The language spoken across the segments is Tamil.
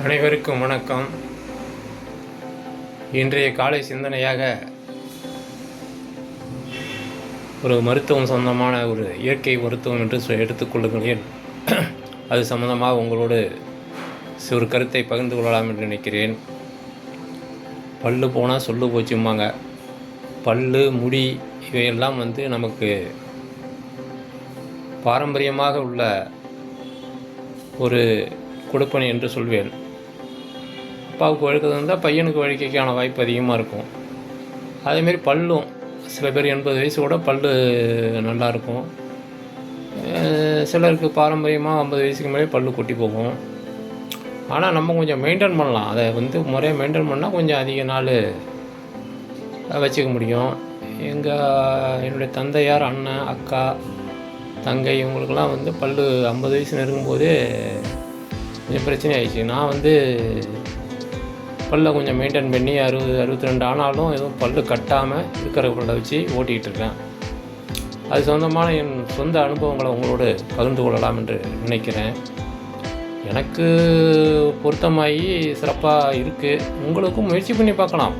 அனைவருக்கும் வணக்கம். இன்றைய காலை சிந்தனையாக ஒரு மருத்துவம் சொந்தமான ஒரு இயற்கை மருத்துவம் என்று சொ- எடுத்துக்கொள்ளுங்களேன் அது சம்பந்தமாக உங்களோடு ஒரு கருத்தை பகிர்ந்து கொள்ளலாம் என்று நினைக்கிறேன். பல்லு போனால் சொல்லு போச்சும்பாங்க. பல்லு முடி இவையெல்லாம் வந்து நமக்கு பாரம்பரியமாக உள்ள ஒரு கொடுப்பனை என்று சொல்வேன். அப்பாவுக்கு வழுக்கிறது இருந்தால் பையனுக்கு வழுக்கைக்கான வாய்ப்பு அதிகமாக இருக்கும். அதேமாரி பல்லும் சில பேர் எண்பது வயசு கூட பல்லு நல்லா இருக்கும். சிலருக்கு பாரம்பரியமாக ஐம்பது வயசுக்கு மேலே பல்லு கொட்டி போகும். ஆனால் நம்ம கொஞ்சம் மெயின்டைன் பண்ணலாம். அதை வந்து முறையாக மெயின்டைன் பண்ணால் கொஞ்சம் அதிக நாள் வச்சுக்க முடியும். எங்கள் என்னுடைய தந்தையார் அண்ணன் அக்கா தங்கை இவங்களுக்கெல்லாம் வந்து பல்லு ஐம்பது வயசு நெருங்கும்போது கொஞ்சம் பிரச்சனை ஆயிடுச்சு. நான் வந்து பல்லை கொஞ்சம் மெயின்டைன் பண்ணி அறுபது அறுபத்தி ரெண்டு ஆனாலும் எதுவும் பல் கட்டாமல் இருக்கிற பல்லை வச்சு ஓட்டிகிட்டு இருக்கேன். அது சொந்தமான என் சொந்த அனுபவங்களை உங்களோடு பகிர்ந்து கொள்ளலாம் என்று நினைக்கிறேன். எனக்கு பொருத்தமாகி சிறப்பாக இருக்குது உங்களுக்கும் முயற்சி பண்ணி பார்க்கலாம்.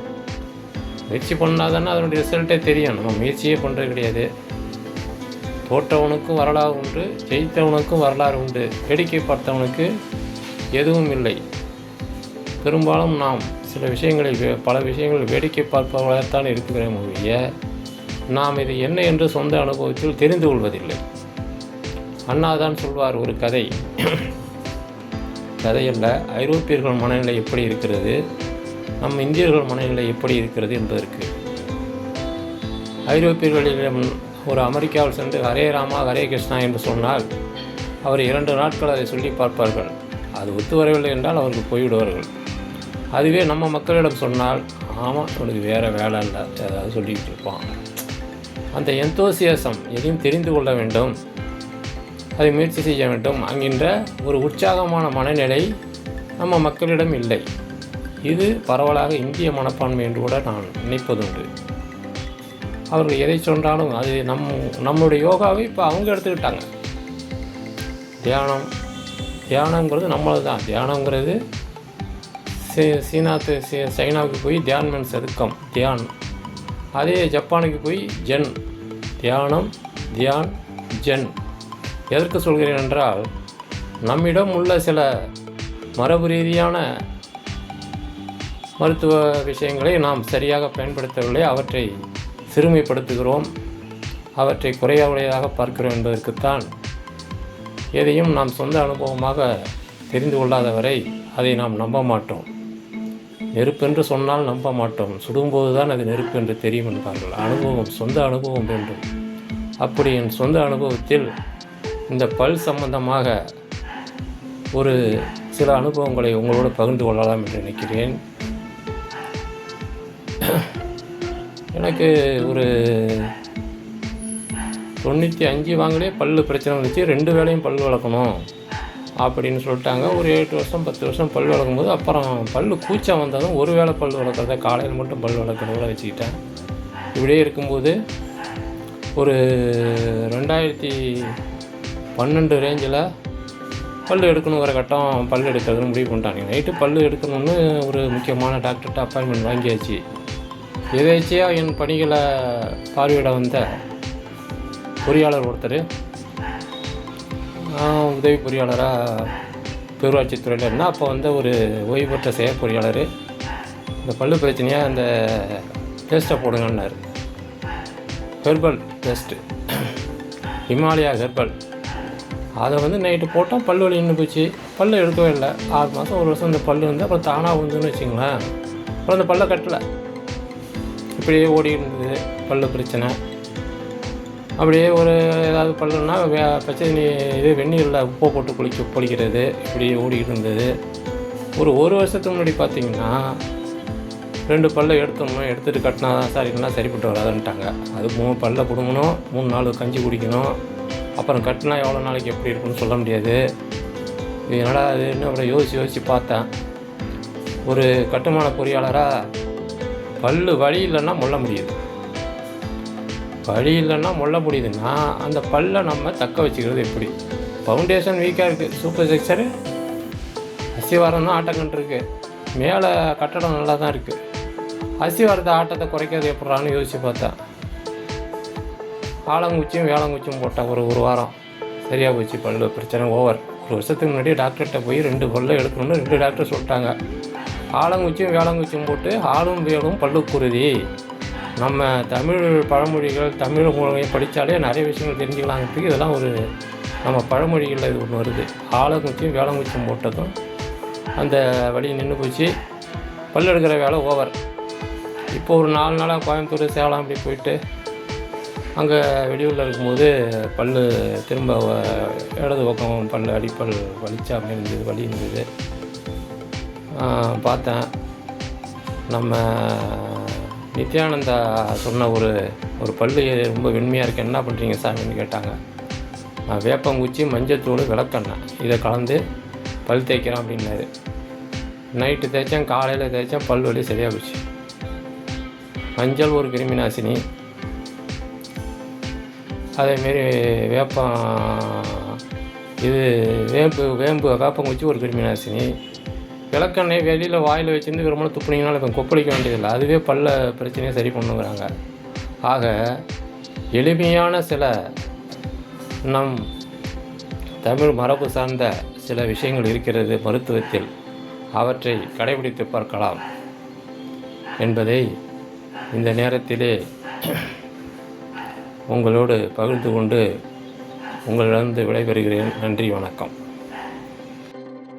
முயற்சி பண்ணால் தானே அதனுடைய ரிசல்ட்டே தெரியும். நம்ம முயற்சியே பண்ணுறது கிடையாது. தோற்றவனுக்கும் வரலாறு உண்டு ஜெயித்தவனுக்கும் வரலாறு உண்டு. வேடிக்கை பார்த்தவனுக்கு எதுவும் இல்லை. பெரும்பாலும் நாம் சில விஷயங்களை வே- பல விஷயங்கள் வேடிக்கை பார்ப்பவர்களாகத்தான் இருக்கிறோம் ஒழிய நாம் இது என்ன என்று சொந்த அனுபவத்தில் தெரிந்து கொள்வதில்லை. அண்ணா தான் சொல்வார் ஒரு கதை. கதையல்ல ஐரோப்பியர்கள் மனநிலை எப்படி இருக்கிறது? நம் இந்தியர்கள் மனநிலை எப்படி இருக்கிறது என்பதற்கு. ஐரோப்பியர்களிடம் ஒரு அமெரிக்காவில் சென்று ஹரே ராமா ஹரே கிருஷ்ணா என்று சொன்னால் அவர் இரண்டு நாட்கள் அதை சொல்லி பார்ப்பார்கள். அது ஒத்து வரவில்லை என்றால் அவர்கள் போய்விடுவார்கள். அதுவே நம்ம மக்களிடம் சொன்னால் ஆமாம் உனக்கு வேறு வேலை இல்லை ஏதாவது சொல்லிக்கிட்டு இருப்பான். அந்த எந்தோசியாசம் எதையும் தெரிந்து கொள்ள வேண்டும். அதை முயற்சி செய்ய வேண்டும். அங்கின்ற ஒரு உற்சாகமான மனநிலை நம்ம மக்களிடம் இல்லை. இது பரவலாக இந்திய மனப்பான்மை என்று கூட நான் நினைப்பதுண்டு. அவர்கள் எதை சொன்னாலும் அது நம் நம்மளுடைய யோகாவை இப்போ அவங்க எடுத்துக்கிட்டாங்க. தியானம் தியானங்கிறது நம்மளது தான். தியானங்கிறது சீ சீனாத்து சீ சைனாவுக்கு போய் தியான்மென் செதுக்கம் தியான். அதே ஜப்பானுக்கு போய் ஜென். தியானம் தியான் ஜென். எதற்கு சொல்கிறேன் என்றால் நம்மிடம் உள்ள சில மரபு ரீதியான மருத்துவ விஷயங்களை நாம் சரியாக பயன்படுத்தவில்லை. அவற்றை சிறுமைப்படுத்துகிறோம். அவற்றை குறையவுடையதாக பார்க்கிறோம் என்பதற்குத்தான் எதையும் நாம் சொந்த அனுபவமாக தெரிந்து கொள்ளாத வரை அதை நாம் நம்ப மாட்டோம். நெருப்பென்று சொன்னால் நம்ப மாட்டோம். சுடும்போது தான் அது நெருப்பு என்று தெரியும் என்பார்கள். அனுபவம் சொந்த அனுபவம் வேண்டும். அப்படி என் சொந்த அனுபவத்தில் இந்த பல் சம்பந்தமாக ஒரு சில அனுபவங்களை உங்களோடு பகிர்ந்து கொள்ளலாம் என்று நினைக்கிறேன். எனக்கு ஒரு தொண்ணூற்றி அஞ்சு வாங்கலே பல் பிரச்சனை வந்துச்சு. ரெண்டு வேளையும் பல் வளர்க்கணும் அப்படின்னு சொல்லிட்டாங்க. ஒரு எட்டு வருஷம் பத்து வருஷம் பல் வளர்க்கும் போது அப்புறம் பல் கூச்சம் வந்தாலும் ஒரு வேளை பல் வளர்க்குறத காலையில் மட்டும் பல் வளர்க்கணும்னு வச்சுக்கிட்டேன். இப்படியே இருக்கும்போது ஒரு ரெண்டாயிரத்தி பன்னெண்டு ரேஞ்சில் பல் எடுக்கணுங்கிற கட்டம் பல் எடுக்கிறதுன்னு முடிவு பண்ணிட்டாங்க நைட்டு பல் எடுக்கணும்னு ஒரு முக்கியமான டாக்டர்கிட்ட அப்பாயின்மெண்ட் வாங்கியாச்சு. எதேச்சியாக என் பணிகளை பார்வையிட வந்த பொறியாளர் ஒருத்தர். நான் உதவி பொறியாளராக பேரூராட்சித்துறையில் இருந்தால் அப்போ வந்து ஒரு ஓய்வு பெற்ற செயற் பொறியாளர். இந்த பல்லு பிரச்சனையாக அந்த டெஸ்ட்டை போடுங்கன்னாரு. ஹெர்பல் டெஸ்ட்டு ஹிமாலயா ஹெர்பல் அதை வந்து நைட்டு போட்டோம் பல் வலி நின்று போச்சு. பல்லு எடுக்கவே இல்லை. ஆறு மாதம் ஒரு வருஷம் இந்த பல்லு வந்து அப்புறம் தானாக வந்துன்னு வச்சுங்களேன் அப்புறம் அந்த பல்லை கட்டலை. இப்படியே ஓடி இருந்தது பல்லு பிரச்சனை. அப்படியே ஒரு ஏதாவது பல்லுன்னா வே பச்சை இது வெந்நீரில் உப்பை போட்டு குளிக்க குளிக்கிறது இப்படியே ஓடிக்கிட்டு இருந்தது. ஒரு ஒரு வருஷத்துக்கு முன்னாடி பார்த்தீங்கன்னா ரெண்டு பல்லை எடுத்தோம்னா எடுத்துகிட்டு கட்டினா தான் சார் இல்லைன்னா சரிப்பட்டு வராதுன்ட்டாங்க. அது மூணு பல்லை பிடுங்கணும் மூணு நாள் கஞ்சி குடிக்கணும். அப்புறம் கட்டினா எவ்வளோ நாளைக்கு எப்படி இருக்குன்னு சொல்ல முடியாது. இது என்னடா அதுன்னு அப்புறம் யோசித்து யோசித்து பார்த்தேன். ஒரு கட்டுமான பொறியாளராக பல் வழி இல்லைன்னா முள்ள முடியுது. வழி இல்லைன்னா முள்ள முடியுதுன்னா அந்த பல்லை நம்ம தக்க வச்சுக்கிறது எப்படி? ஃபவுண்டேஷன் வீக்காக இருக்குது சூப்பர் ஸ்ட்ரக்சரு அசிவாரம் தான் ஆட்டங்கன்று இருக்குது மேலே கட்டடம் நல்லா தான் இருக்குது அசிவாரத்தை ஆட்டத்தை குறைக்கிறது எப்படான்னு யோசித்து பார்த்தேன் ஆலங்குச்சியும் வேளங்குச்சியும் போட்டேன் ஒரு ஒரு வாரம் சரியாக போச்சு பல்லு பிரச்சனை ஓவர் ஒரு வருஷத்துக்கு முன்னாடி டாக்டர்கிட்ட போய் ரெண்டு பல்லு எடுக்கணும்னு ரெண்டு டாக்டர் சொல்லிட்டாங்க. ஆலங்குச்சியும் வேளங்குச்சியும் போட்டு ஆளும் வேலும் பல்லு குருதி நம்ம தமிழ் பழமொழிகள் தமிழ் மொழியை படித்தாலே நிறைய விஷயங்கள் தெரிஞ்சுக்கலாங்கிறதுக்கு இதெல்லாம் ஒரு நம்ம பழமொழிகளில் இது ஒன்று வருது. ஆலங்குச்சியும் வேளங்குச்சியும் போட்டதும் அந்த வழியை நின்று போச்சு. பல்லு எடுக்கிற வேலை ஓவர் இப்போ ஒரு நாலு நாளாக கோயம்புத்தூர் சேலம் அப்படி போயிட்டு அங்கே வெளியூரில் இருக்கும்போது பல் திரும்ப இடது பக்கம் பல் அடிப்பல் வலிச்சா அப்படி இருந்தது வலி இருந்தது பார்த்தேன். நம்ம நித்யானந்தா சொன்ன ஒரு ஒரு பல் ரொம்ப வெண்மையாக இருக்கு. என்ன பண்ணுறீங்க சாமின்னு கேட்டாங்க. நான் வேப்பங்குச்சி மஞ்சத்தூள் விளக்கெண்ணெய். இதை கலந்து பல் தேய்க்கிறேன் அப்படின்னாரு. நைட்டு தேய்ச்சேன் காலையில் தேய்ச்சேன் பல் வலி சரியாக போச்சு. மஞ்சள் ஒரு கிருமி நாசினி அதேமாரி வேப்பம் இது வேம்பு வேம்பு வேப்பங்குச்சி ஒரு கிருமி நாசினி விளக்கெண்ணெய் வெளியில் வாயில் வச்சிருந்து விரும்பல துப்புனீங்கனால இப்போ கொப்பளிக்க வேண்டியதில்லை. அதுவே பல்ல பிரச்சனையை சரி பண்ணுங்கிறாங்க. ஆக எளிமையான சில நம் தமிழ் மரபு சார்ந்த சில விஷயங்கள் இருக்கிறது மருத்துவத்தில். அவற்றை கடைபிடித்து பார்க்கலாம் என்பதை இந்த நேரத்திலே உங்களோடு பகிர்ந்து கொண்டு உங்களிடம் விடைபெறுகிறேன். நன்றி வணக்கம்.